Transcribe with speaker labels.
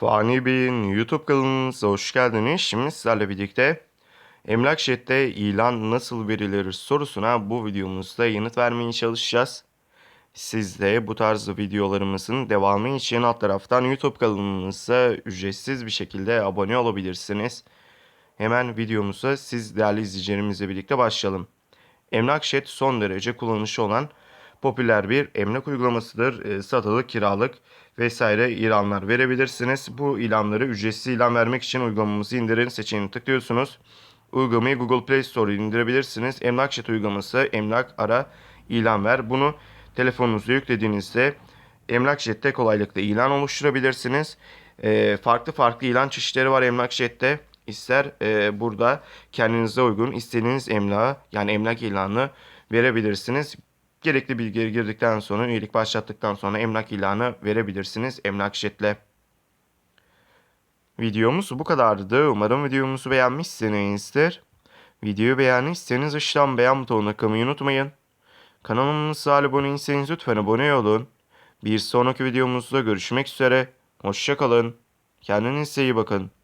Speaker 1: Fani Bey'in YouTube kanalınıza hoş geldiniz. Şimdi sizlerle birlikte Emlak Jet'te ilan nasıl verilir sorusuna bu videomuzda yanıt vermeye çalışacağız. Siz de bu tarz videolarımızın devamı için alt taraftan YouTube kanalımıza ücretsiz bir şekilde abone olabilirsiniz. Hemen videomuza siz değerli izleyicilerimizle birlikte başlayalım. Emlak Jet son derece kullanışlı olan popüler bir emlak uygulamasıdır. E, satılık, kiralık vesaire ilanlar verebilirsiniz. Bu ilanları ücretsiz ilan vermek için uygulamamızı indirin seçeneğini tıklıyorsunuz. Uygulamayı Google Play Store'a indirebilirsiniz. Emlak Jet uygulaması emlak ara ilan ver. Bunu telefonunuza yüklediğinizde Emlak Jet'te kolaylıkla ilan oluşturabilirsiniz. E, farklı farklı ilan çeşitleri var Emlak Jet'te. İster e, burada kendinize uygun istediğiniz emlağı yani emlak ilanını verebilirsiniz. Gerekli bilgileri girdikten sonra üyelik başlattıktan sonra emlak ilanı verebilirsiniz Emlak Jet'le. Videomuz bu kadardı. Umarım videomuzu beğenmişsinizdir. Videoyu beğendiyseniz aşağıdan beğen butonuna tıklamayı unutmayın. Kanalımıza abone değilseniz lütfen abone olun. Bir sonraki videomuzda görüşmek üzere. Hoşçakalın. Kendinize iyi bakın.